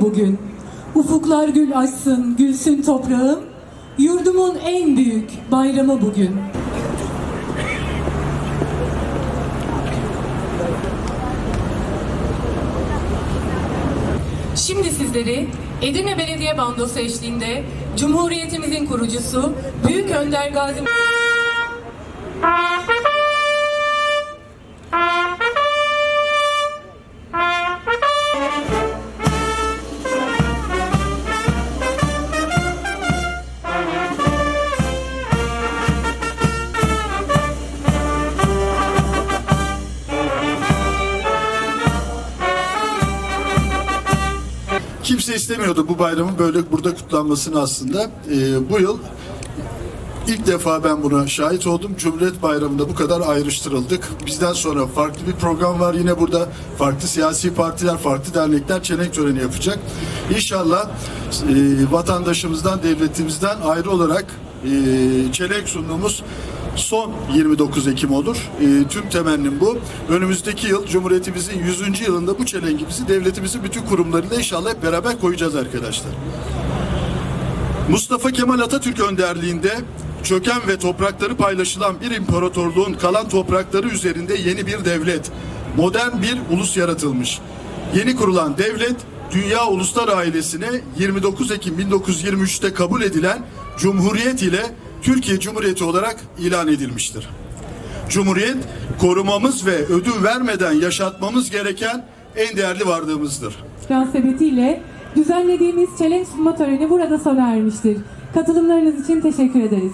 bugün. Ufuklar gül açsın, gülsün toprağım. Yurdumun en büyük bayramı bugün. Şimdi sizleri Edirne Belediye Bandosu eşliğinde Cumhuriyetimizin kurucusu Büyük Önder Gazi Kimse istemiyordu bu bayramın böyle burada kutlanmasını aslında. Ee, bu yıl ilk defa ben buna şahit oldum. Cumhuriyet Bayramı'nda bu kadar ayrıştırıldık. Bizden sonra farklı bir program var yine burada. Farklı siyasi partiler, farklı dernekler çelenk töreni yapacak. İnşallah e, vatandaşımızdan, devletimizden ayrı olarak e, çelenk sunduğumuz son 29 Ekim olur. E, tüm temennim bu. Önümüzdeki yıl Cumhuriyetimizin 100. yılında bu çelenkimizi devletimizin bütün kurumlarıyla inşallah hep beraber koyacağız arkadaşlar. Mustafa Kemal Atatürk önderliğinde çöken ve toprakları paylaşılan bir imparatorluğun kalan toprakları üzerinde yeni bir devlet, modern bir ulus yaratılmış. Yeni kurulan devlet, dünya uluslar ailesine 29 Ekim 1923'te kabul edilen Cumhuriyet ile Türkiye Cumhuriyeti olarak ilan edilmiştir. Cumhuriyet korumamız ve ödün vermeden yaşatmamız gereken en değerli varlığımızdır. münasebetiyle düzenlediğimiz çelenk sunma töreni burada sona ermiştir. Katılımlarınız için teşekkür ederiz.